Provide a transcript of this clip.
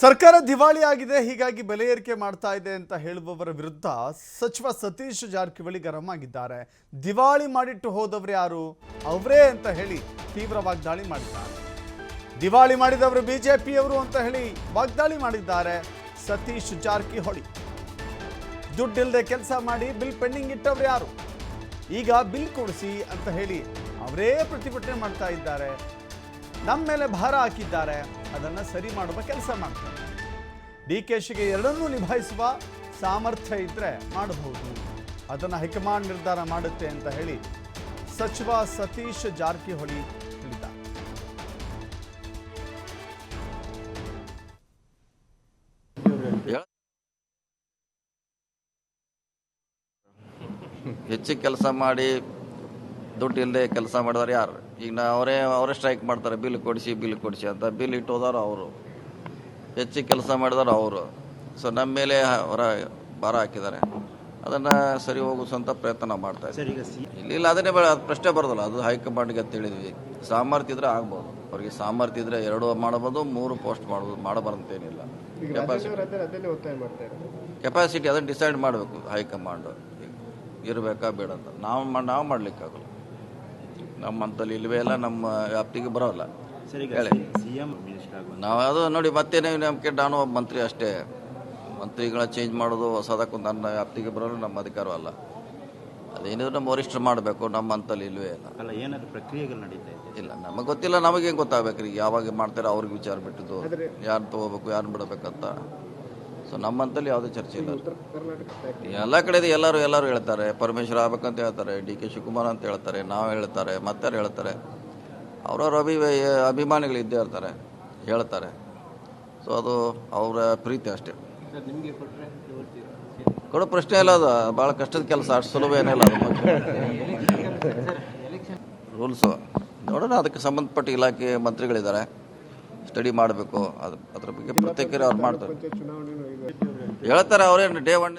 ಸರ್ಕಾರ ದಿವಾಳಿ ಆಗಿದೆ, ಹೀಗಾಗಿ ಬೆಲೆ ಏರಿಕೆ ಮಾಡ್ತಾ ಇದೆ ಅಂತ ಹೇಳುವವರ ವಿರುದ್ಧ ಸಚಿವ ಸತೀಶ್ ಜಾರಕಿಹೊಳಿ ಗರಂ ಆಗಿದ್ದಾರೆ. ದಿವಾಳಿ ಮಾಡಿಟ್ಟು ಹೋದವರು ಯಾರು? ಅವರೇ ಅಂತ ಹೇಳಿ ತೀವ್ರ ವಾಗ್ದಾಳಿ ಮಾಡಿದ್ದಾರೆ. ದಿವಾಳಿ ಮಾಡಿದವರು ಬಿಜೆಪಿಯವರು ಅಂತ ಹೇಳಿ ವಾಗ್ದಾಳಿ ಮಾಡಿದ್ದಾರೆ ಸತೀಶ್ ಜಾರಕಿಹೊಳಿ. ದುಡ್ಡಿಲ್ಲದೆ ಕೆಲಸ ಮಾಡಿ ಬಿಲ್ ಪೆಂಡಿಂಗ್ ಇಟ್ಟವ್ರು ಯಾರು? ಈಗ ಬಿಲ್ ಕೊಡಿಸಿ ಅಂತ ಹೇಳಿ ಅವರೇ ಪ್ರತಿಭಟನೆ ಮಾಡ್ತಾ ಇದ್ದಾರೆ. ನಮ್ಮ ಮೇಲೆ ಭಾರ ಹಾಕಿದ್ದಾರೆ. ಅದನ್ನು ಸರಿ ಮಾಡುವ ಕೆಲಸ ಮಾಡ್ತಾರೆ. ಡಿ ಕೆ ಶಿಗೆ ಎರಡನ್ನೂ ನಿಭಾಯಿಸುವ ಸಾಮರ್ಥ್ಯ ಇದ್ದರೆ ಮಾಡಬಹುದು. ಅದನ್ನು ಹೈಕಮಾಂಡ್ ನಿರ್ಧಾರ ಮಾಡುತ್ತೆ ಅಂತ ಹೇಳಿ ಸಚಿವ ಸತೀಶ್ ಜಾರಕಿಹೊಳಿ ಹೇಳಿದ್ದಾರೆ. ಹೆಚ್ಚಿಗೆ ಕೆಲಸ ಮಾಡಿ ದುಡ್ಡು ಕೆಲಸ ಮಾಡಿದವ್ರು ಯಾರು? ಈಗ ನಾ ಅವರೇ ಅವರೇ ಸ್ಟ್ರೈಕ್ ಮಾಡ್ತಾರೆ ಬಿಲ್ ಕೊಡಿಸಿ ಬಿಲ್ ಕೊಡಿಸಿ ಅಂತ ಬಿಲ್ ಇಟ್ಟೋದಾರು ಅವರು. ಹೆಚ್ಚು ಕೆಲಸ ಮಾಡಿದಾರ ಅವರು. ಸೊ ನಮ್ಮ ಮೇಲೆ ಅವರ ಭಾರ ಹಾಕಿದ್ದಾರೆ. ಅದನ್ನು ಸರಿ ಹೋಗಿಸುವಂಥ ಪ್ರಯತ್ನ ಮಾಡ್ತಾ ಇಲ್ಲ ಇಲ್ಲ ಅದನ್ನೇ ಬೇಡ ಅದು ಪ್ರಶ್ನೆ ಬರೋದಲ್ಲ. ಅದು ಹೈಕಮಾಂಡ್ಗೆ ಅಂತ ಹೇಳಿದ್ವಿ. ಸಾಮರ್ಥ್ಯ ಇದ್ರೆ ಆಗ್ಬೋದು. ಅವ್ರಿಗೆ ಸಾಮರ್ಥ್ಯ ಇದ್ರೆ ಎರಡು ಮಾಡಬಹುದು ಮೂರು ಪೋಸ್ಟ್ ಮಾಡ್ಬೋದು ಮಾಡಬಾರಂತೇನಿಲ್ಲ ಕೆಪಾಸಿಟಿ ಕೆಪಾಸಿಟಿ ಅದನ್ನು ಡಿಸೈಡ್ ಮಾಡಬೇಕು ಹೈಕಮಾಂಡ್. ಇರಬೇಕಾ ಬೇಡ ಅಂತ. ನಾವು ಮಾ- ನಾವು ಮಾಡ್ಲಿಕ್ಕಾಗಲ್ಲ. ನಮ್ಮ ಅಂತಲ್ಲಿ ಇಲ್ವೇ ಇಲ್ಲ ನಮ್ಮ ವ್ಯಾಪ್ತಿಗೆ ಬರೋಲ್ಲ. ಸರ್ ಹೇಳಿ. ಸಿಎಂ ನಾವು ಅದು ನೋಡಿ ಮತ್ತೆ ನಮಗೆ ನಾನು ಒಬ್ಬ ಮಂತ್ರಿ ಅಷ್ಟೇ. ಮಂತ್ರಿಗಳ ಚೇಂಜ್ ಮಾಡೋದು ಹೊಸದಕ್ಕೂ ನನ್ನ ವ್ಯಾಪ್ತಿಗೆ ಬರೋಲ್ಲ ನಮ್ಮ ಅಧಿಕಾರವಲ್ಲ ಅದೇನಿದ್ರು ನಮ್ಮ ವರಿಷ್ಠರು ಮಾಡಬೇಕು ನಮ್ಮ ಅಂತಲ್ಲಿ ಇಲ್ವೇ ಇಲ್ಲ. ಅಲ್ಲ ಏನಾದ್ರು ಪ್ರಕ್ರಿಯೆಗಳು ನಡೀತಾ ಇದೆ? ಇಲ್ಲ ನಮಗೆ ಗೊತ್ತಿಲ್ಲ ನಮಗೇನು ಗೊತ್ತಾಗಬೇಕು? ಗೊತ್ತಾಗ್ಬೇಕ್ರಿ ಯಾವಾಗ ಮಾಡ್ತಾರೆ ಅವ್ರಿಗೆ ವಿಚಾರ ಬಿಟ್ಟಿದ್ದು. ಯಾರು ತೊಗೋಬೇಕು ಯಾರು ಬಿಡಬೇಕಂತ. ಸೊ ನಮ್ಮಂತಲ್ಲಿ ಯಾವುದೇ ಚರ್ಚೆ ಇಲ್ಲ. ಎಲ್ಲ ಕಡೆ ಎಲ್ಲರೂ ಎಲ್ಲರೂ ಹೇಳ್ತಾರೆ ಪರಮೇಶ್ವರ ಆಗ್ಬೇಕಂತ ಹೇಳ್ತಾರೆ ಡಿ ಕೆ ಶಿವಕುಮಾರ್ ಅಂತ ಹೇಳ್ತಾರೆ ನಾವು ಹೇಳ್ತಾರೆ ಮತ್ತಾರು ಹೇಳ್ತಾರೆ. ಅವ್ರವ್ರ ಅಭಿ ಅಭಿಮಾನಿಗಳು ಇದ್ದೇ ಇರ್ತಾರೆ ಹೇಳ್ತಾರೆ. ಸೊ ಅದು ಅವರ ಪ್ರೀತಿ ಅಷ್ಟೇ. ಕೊಡೋ ಪ್ರಶ್ನೆ ಇಲ್ಲ ಅದು ಭಾಳ ಕಷ್ಟದ ಕೆಲಸ ಅಷ್ಟು ಸುಲಭ ಏನಿಲ್ಲ ಅದು. ರೂಲ್ಸು ನೋಡೋಣ ಅದಕ್ಕೆ ಸಂಬಂಧಪಟ್ಟ ಇಲಾಖೆ ಮಂತ್ರಿಗಳಿದ್ದಾರೆ. ಸ್ಟಡಿ ಮಾಡಬೇಕು. ಅದು ಅದ್ರ ಬಗ್ಗೆ ಪ್ರತ್ಯೇಕ ಅವ್ರು ಮಾಡ್ತಾರೆ. ಹೇಳ್ತಾರೆ ಅವರೇನು ಡೇ ಒನ್